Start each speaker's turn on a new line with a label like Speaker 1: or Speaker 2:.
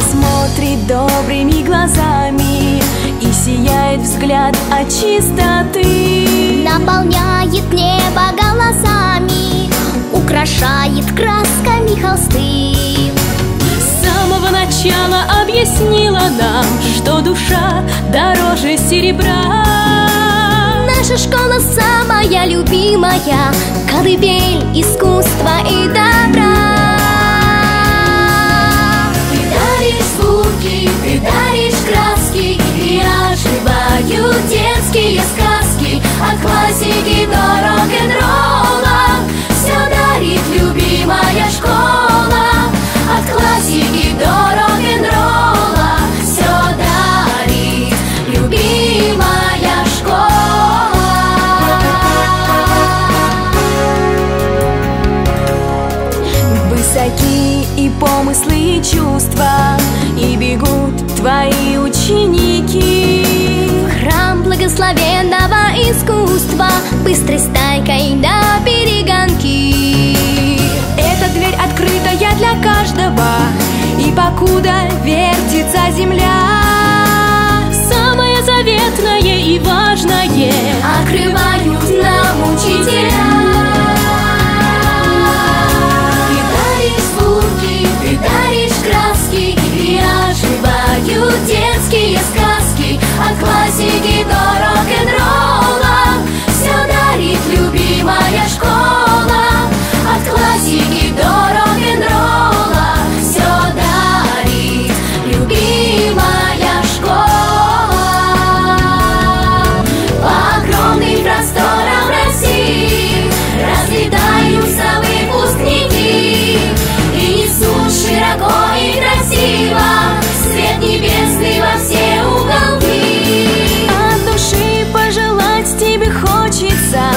Speaker 1: смотрит добрыми глазами И сияет взгляд от чистоты.
Speaker 2: Наполняет небо голосами Украшает красками холсты.
Speaker 1: С самого начала объяснила нам Что душа дороже серебра.
Speaker 2: Наша школа самая любимая Колыбель искусства и добра детские сказки От классики до рок-н-ролла. Все дарит любимая школа От классики до рок-н-ролла. Все дарит любимая школа.
Speaker 1: Высоки
Speaker 2: и
Speaker 1: помыслы, и
Speaker 2: чувства
Speaker 1: И бегут твои ученики
Speaker 2: Благословенного искусства. Быстрой стайкой на перегонки.
Speaker 1: Эта
Speaker 2: дверь открытая для каждого. И покуда вертится земля любимая школа От классики до рок-н-ролла. Все дарит любимая школа. По огромным просторам России Разлетаются выпускники. И несут широко и красиво Свет небесный во все уголки.
Speaker 1: От души пожелать тебе хочется